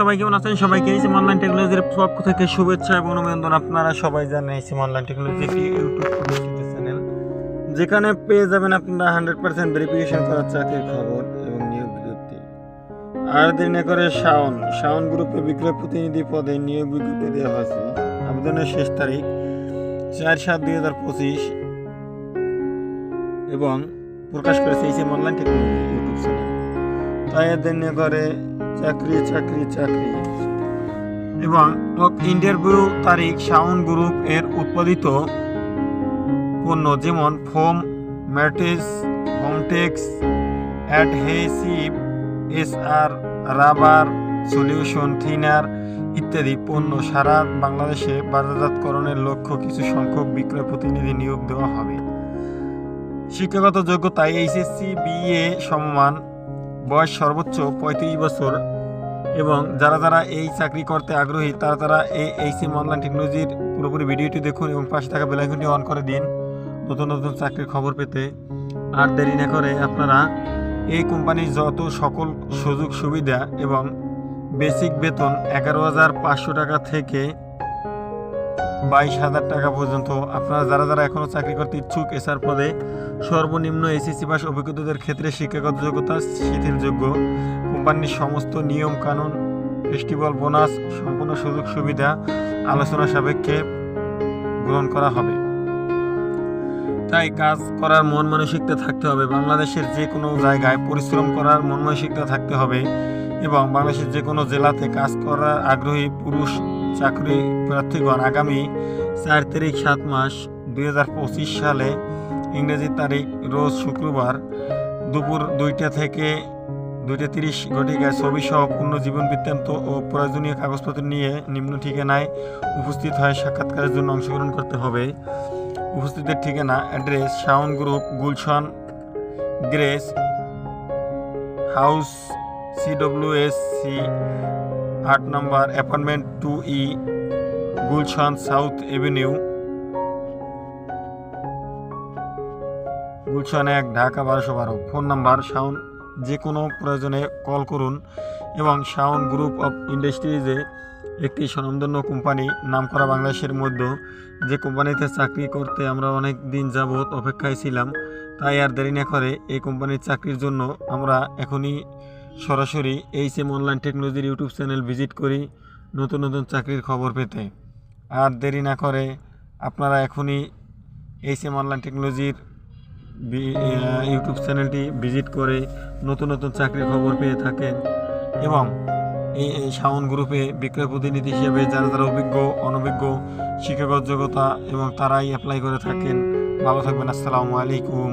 সবাই কেমন আছেন? সবাইকে এই অনলাইন টেকনোলজির পক্ষ থেকে শুভেচ্ছা এবং অভিনন্দন। আপনারা সবাই জানেন এই অনলাইন টেকনোলজি একটি ইউটিউব প্রতিষ্ঠিত চ্যানেল যেখানে পেয়ে যাবেন আপনারা হান্ড্রেড পার্সেন্ট ভেরিফিকেশন করার চাকরির খবর এবং নিয়োগ বিজ্ঞপ্তি। আর দেরি না করে শাওন শাওন গ্রুপে বিক্রয় প্রতিনিধি পদে নিয়োগ বিজ্ঞপ্তি দেওয়া হয়েছে। আবেদনের শেষ তারিখ চার সাত দুই হাজার পঁচিশ এবং প্রকাশ করেছে এই অনলাইন টেকনোলজি ইউটিউব চ্যানেল তাই এদের নিয়ে করে চাকরি চাকরি চাকরি। এবং ইন্টারভিউ তারিখ শাওন গ্রুপ এর উৎপাদিত পণ্য যেমন foam mattress hometex adhesive S R rubber solution thinner ইত্যাদি পণ্য সারা বাংলাদেশে বাজারজাতকরণের লক্ষ্য কিছু সংখ্যক বিক্রয় প্রতিনিধি নিয়োগ দেওয়া হবে। শিক্ষাগত যোগ্যতায় এইচএসসি বিএ সমমান বয়স সর্বোচ্চ পঁয়ত্রিশ বছর এবং যারা যারা এই চাকরি করতে আগ্রহী, তারা তারা এই এই সিম অনলাইন টেকনোলজির পুরোপুরি ভিডিওটি দেখুন এবং পাশে থাকা বেলাইকনটি অন করে দিন নতুন নতুন চাকরির খবর পেতে। আর দেরি না করে আপনারা এই কোম্পানির যত সকল সুযোগ সুবিধা এবং বেসিক বেতন এগারো হাজার পাঁচশো টাকা থেকে বাইশ হাজার টাকা পর্যন্ত। আপনারা যারা যারা এখনও চাকরি করতে ইচ্ছুক এসআর পদে, সর্বনিম্ন এসএসসি পাস অভিজ্ঞতাদের ক্ষেত্রে শিক্ষাগত যোগ্যতা শিথিলযোগ্য কোম্পানির সমস্ত নিয়ম কানুন ফেস্টিভ্যাল বোনাস সম্পূর্ণ সুযোগ সুবিধা আলোচনা সাপেক্ষে গ্রহণ করা হবে। তাই কাজ করার মন মানসিকতা থাকতে হবে। বাংলাদেশের যে কোনো জায়গায় পরিশ্রম করার মন মানসিকতা থাকতে হবে এবং বাংলাদেশের যে কোনো জেলাতে কাজ করার আগ্রহী পুরুষ চাকরি প্রার্থীগণ আগামী চার তারিখ সাত মাস দুই হাজার পঁচিশ সালে ইংরেজি তারিখ রোজ শুক্রবার দুপুর দুইটা থেকে দুইটা তিরিশ ঘটিকায় ছবি সহ পূর্ণ জীবন বৃত্তান্ত ও প্রয়োজনীয় কাগজপত্র নিয়ে নিম্ন ঠিকানায় উপস্থিত হয়ে সাক্ষাৎকারের জন্য অংশগ্রহণ করতে হবে। উপস্থিতের ঠিকানা, address, Shaon group, Gulshan, grace, house CWS C আট নম্বর apartment two E Gulshan south avenue. Gulshan এক, ঢাকা বারোশো বারো। ফোন নাম্বার, শাওন যে কোনো প্রয়োজনে কল করুন এবং শাওন গ্রুপ অফ ইন্ডাস্ট্রিজে একটি স্বনামধন্য কোম্পানি নামকরা বাংলাদেশের মধ্যে যে কোম্পানিতে চাকরি করতে আমরা অনেক দিন যাবৎ অপেক্ষায় ছিলাম, তাই আর দেরি না করে এই কোম্পানির চাকরির জন্য আমরা এখনই সরাসরি এইচ এম অনলাইন টেকনোলজির ইউটিউব চ্যানেল ভিজিট করি, নতুন নতুন চাকরির খবর পেতে। আর দেরি না করে আপনারা এখনই এইচ এম অনলাইন টেকনোলজির ইউটিউব চ্যানেলটি ভিজিট করে নতুন নতুন চাকরির খবর পেয়ে থাকেন এবং এই শাওন গ্রুপে বিক্রয় প্রতিনিধি হিসেবে যারা যারা অভিজ্ঞ, অনভিজ্ঞ শিক্ষাগত যোগ্যতা এবং তারাই অ্যাপ্লাই করে থাকেন। ভালো থাকবেন, আসসালামু আলাইকুম।